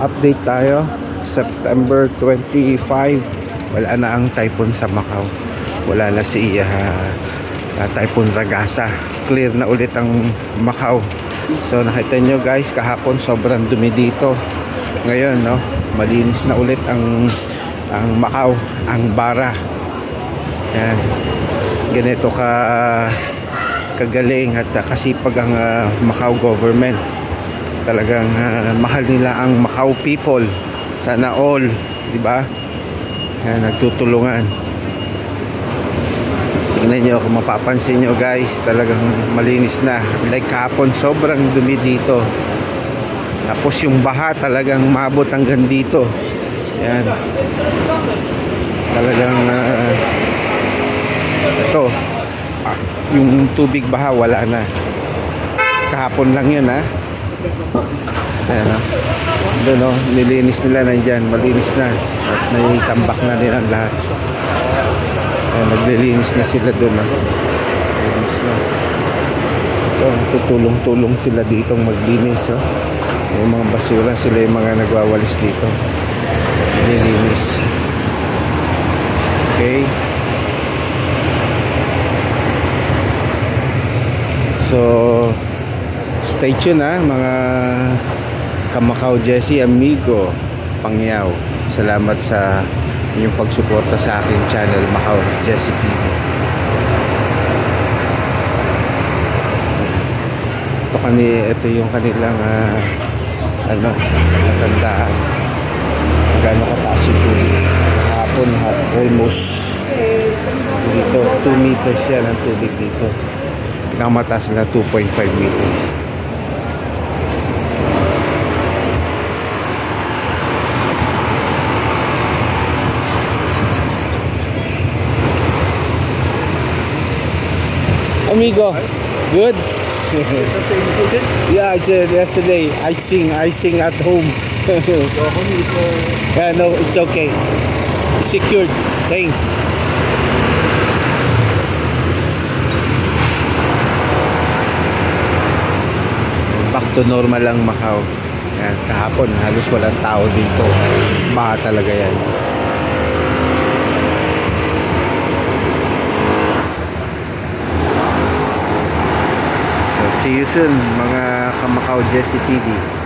update tayo. September 25 wala na ang typhoon sa Macau. Wala na si ah, typhoon Ragasa. Clear na ulit ang Macau. So nakita nyo guys kahapon sobrang dumi dito. Ngayon no malinis na ulit ang ang Macau ang Bara. Yan ganito ka kagaling at ah, kasipag ang ah, Macau government talagang ah, mahal nila ang Macau people. Sana all di ba? Yan nagtutulungan. Tingnan nyo kung mapapansin nyo guys. Talagang malinis na. Like kahapon sobrang dumi dito. Tapos yung baha talagang mabot hanggang dito. Yan. Talagang ah, ito. Ah, yung tubig baha wala na. Kahapon lang yun ha Ayan o. Doon o, nilinis nila nandyan. Malinis na. At may tambak na din ang lahat. Ayan, naglilinis na sila doon o. Nilinis na. Ito, tutulong-tulong sila dito maglinis o. May mga basura sila yung mga nagwawalis dito. Nilinis. Okay. So, stay tuned ha mga Kamakau Jesse Amigo Pangyaw. Salamat sa inyong pagsuporta sa aking channel Macau Jesse TV ito, kani, ito yung kanilang ah, ano, natandaan gano'n kataas yung tubig. Hapon ha, almost dito 2 meters yan ang tubig dito. Pinakamataas na 2.5 meters Amigo, good? yeah, I did yesterday. I sing, I sing at home. yeah, no, it's okay. Secured. Thanks. Back to normal lang Macau. Yan, kahapon halos walang tao dito. Baka talaga yan. See you soon mga Kamakau Jesse TV.